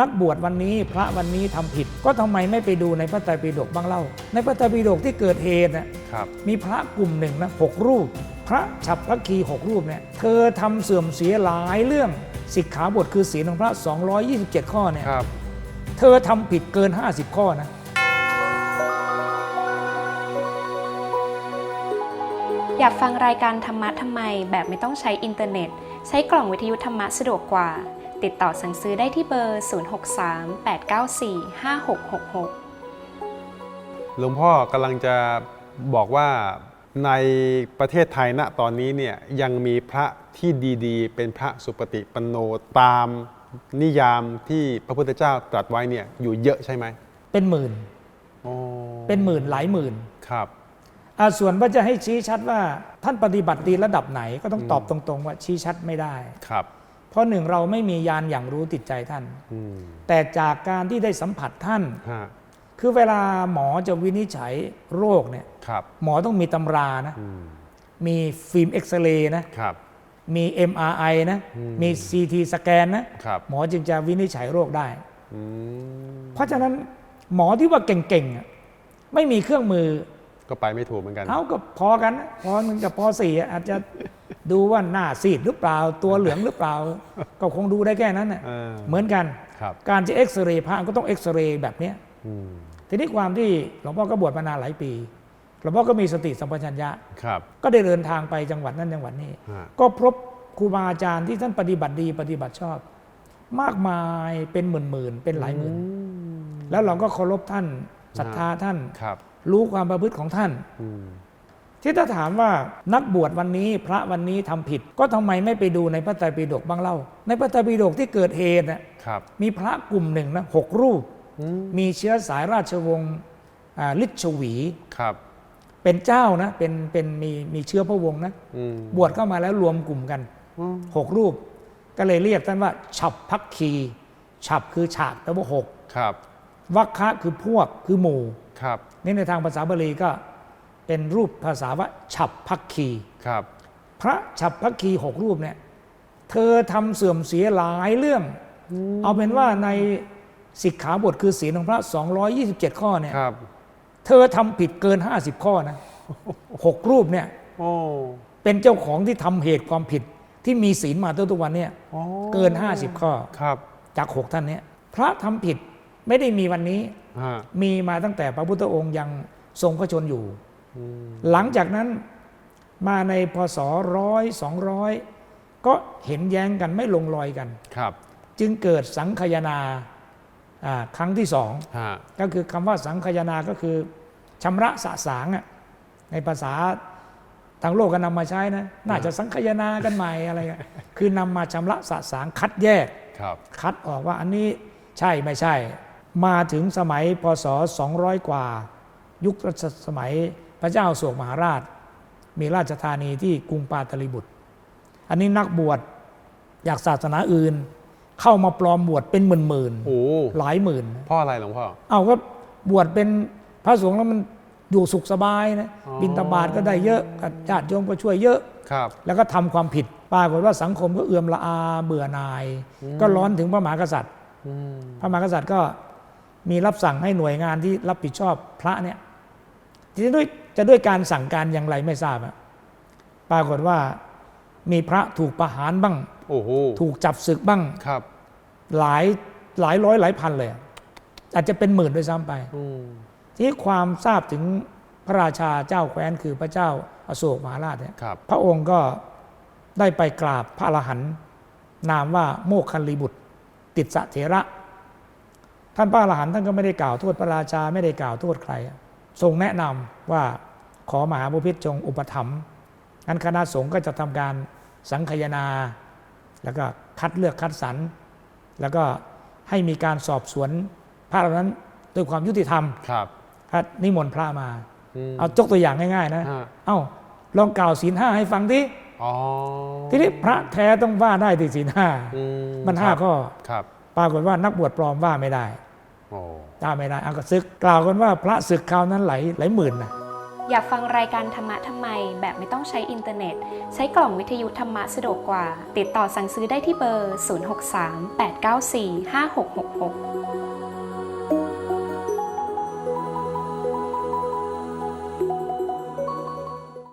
นักบวชวันนี้พระวันนี้ทำผิด ก็ทำไมไม่ไปดูในพระไตรปิฎกบ้างเล่า ในพระไตรปิฎกที่เกิดเหตุน่ะครับมีพระกลุ่มหนึ่งนะหกรูป พระฉับพระคีหกรูปเนี่ยเธอทำเสื่อมเสียหลายเรื่องสิกขาบทคือศีลของพระ 227 ข้อเนี่ยครับเธอทำผิดเกิน 50 ข้อนะอยากฟังรายการธรรมะทำไมแบบไม่ต้องใช้อินเทอร์เน็ต ใช้กล่องวิทยุธรรมะสะดวกกว่า ติดต่อสั่งซื้อได้ที่เบอร์ 0638945666 หลวงพ่อกำลังจะบอกว่าในประเทศไทยณตอนนี้เนี่ยยังมีพระที่ดีๆ เป็นพระสุปฏิปันโนตามนิยามที่พระพุทธเจ้าตรัสไว้เนี่ยอยู่เยอะใช่ไหม เป็นหมื่นโอ้เป็นหมื่นหลายหมื่นครับอ่าส่วนว่าจะให้ชี้ชัดว่าท่านปฏิบัติดีระดับไหนก็ต้องตอบตรงๆ ว่าชี้ชัดไม่ได้ครับ เพราะหนึ่งเราไม่มียานอย่างรู้ติดใจท่านอืมแต่จากการที่ได้สัมผัสท่านฮะคือเวลาหมอจะวินิจฉัยโรคเนี่ยครับหมอต้องมีตำรานะอืมมีฟิล์มเอ็กซเรย์นะครับมี MRI นะอืมมี CT สแกนนะครับหมอจึงจะวินิจฉัยโรคได้อืมเพราะฉะนั้นหมอที่ว่าเก่งๆอะไม่มีเครื่องมือ ก็ไปไม่ถูกเหมือนกัน เอาก็พอกันนะพอหนึ่งกับพอสี่อะอาจจะ ดูว่าหน้าซีดหรือเปล่าตัวเหลืองหรือเปล่า ก็คงดูได้แค่นั้นน่ะเออเหมือนกันครับการจะเอ็กซเรย์พระก็ต้องเอ็กซเรย์แบบเนี้ยอืมทีนี้ความที่หลวงพ่อก็บวชมานานหลายปีหลวงพ่อก็มีสติสัมปชัญญะครับก็ได้เดินทางไปจังหวัดนั้นจังหวัดนี้ฮะก็พบครูบาอาจารย์ที่ท่านปฏิบัติดีปฏิบัติชอบ มากมายเป็นหมื่นๆเป็นหลายหมื่นแล้วเราก็เคารพท่านศรัทธาท่านครับรู้ความประพฤติของท่านอืม ที่ถ้าถามว่านักบวชวันนี้พระวันนี้ทำผิด ก็ทำไมไม่ไปดูในพระไตรปิฎกบ้างเล่า ในพระไตรปิฎกที่เกิดเหตุน่ะครับมีพระกลุ่มหนึ่งนะหกรูปอืมมีเชื้อสายราชวงศ์อ่าลิชวีครับ เป็นเจ้านะเป็นเป็นมีมีเชื้อพระวงศ์นะอืมบวชเข้ามาแล้วรวมกลุ่มกันอืมหกรูป ก็เลยเรียกท่านว่า ฉับพักคีฉับคือฉากแปลว่าหกครับวัคคะคือพวกคือหมู่ครับนี่ในทางภาษาบาลีก็ เป็นรูปภาษาว่าฉับพักคีครับ พระฉับพักคีหกรูปเนี่ยเธอทำเสื่อมเสียหลายเรื่อง เอาเป็นว่าในสิกขาบทคือศีลของพระ 227 ข้อเนี่ยครับเธอทำผิดเกิน 50 ข้อนะหกรูปเนี่ยโอ้เป็นเจ้าของที่ทำเหตุความผิดที่มีศีลมาตั้งทุกวันเนี่ยโอ้เกิน 50 ข้อครับจากหกท่านเนี้พระทำผิดไม่ได้มีวันนี้ฮะมีมาตั้งแต่พระพุทธองค์ยังทรงพระชนอยู่อืม หลังจากนั้นมาในพศร้อยสองร้อยก็เห็นแย้งกันไม่ลงรอยกันครับ จึงเกิดสังคายนาอ่าครั้งที่สองฮะก็คือคำว่าสังคายนาก็คือชำระสะสางอะในภาษาทางโลกก็นำมาใช้นะน่าจะสังคายนากันใหม่อะไรอะคือนำมาชำระสะสางคัดแยกครับคัดออกว่าอันนี้ใช่ไม่ใช่ มาถึงสมัยพศ 200 กว่า ยุครัชสมัย พระเจ้าโศกมหาราช มีราชธานีที่กรุงปาตลิบุตร อันนี้นักบวชอยากศาสนาอื่น เข้ามาปลอมบวชเป็นหมื่นหมื่นๆโอ้หลายหมื่นเพ่ออะไรหลวงพ่อเอาก็บวชเป็นพระสงฆ์แล้วมันอยู่สุขสบายนะอ๋อบินตบาทก็ได้เยอะญาติโยมก็ช่วยเยอะครับแล้วก็ทำความผิดปรากฏว่าสังคมก็เอื่อมละอาเบื่อหน่าย ก็ร้อนถึงพระมหากษัตริย์อืมพระมหากษัตริย์ก็มีรับสั่งให้หน่วยงานที่รับผิดชอบพระเนี่ย ทีนี้ด้วยจะด้วยการสั่งการอย่างไรไม่ทราบอะปรากฏว่ามีพระถูกประหารบ้าง โอ้โหถูกจับศึกบ้าง ครับ หลายหลายร้อยหลายพันเลย อาจจะเป็นหมื่นด้วยซ้ำไป อืมทีนี้ความทราบถึงพระราชาเจ้าแคว้นคือพระเจ้าอโศกมหาราชเนี่ย ครับ พระองค์ก็ได้ไปกราบพระอรหันต์นามว่าโมคคัลลีบุตร ติดสะเถระ ท่านพระอรหันต์ท่านก็ไม่ได้กล่าวโทษพระราชาไม่ได้กล่าวโทษใคร ทรงแนะนำว่าขอมหาบุพิตรจงอุปถัมภ์งั้นคณะสงฆ์ก็จะทำการสังคายนา แล้วก็คัดเลือกคัดสรรแล้วก็ให้มีการสอบสวนพระเหล่านั้นด้วยความยุติธรรมครับพระนิมนต์พระมาอืมเอาจกตัวอย่างง่ายๆนะฮะเอ้าลองกล่าวศีลห้าให้ฟังดิอ๋อทีนี้พระแท้ต้องว่าได้ที่ศีลห้าอืมันห้าครับข้อครับปรากฏว่านักบวชปลอมว่าไม่ได้ โอ้ว่าไม่ได้เอาก็ซึก กล่าวกันว่าพระศึกคราวนั้นไหลไหลหมื่นนะอยากฟังรายการธรรมะทำไม แบบไม่ต้องใช้อินเทอร์เน็ต ใช้กล่องวิทยุธรรมะสะดวกกว่า ติดต่อสั่งซื้อได้ที่เบอร์ 063 894 5666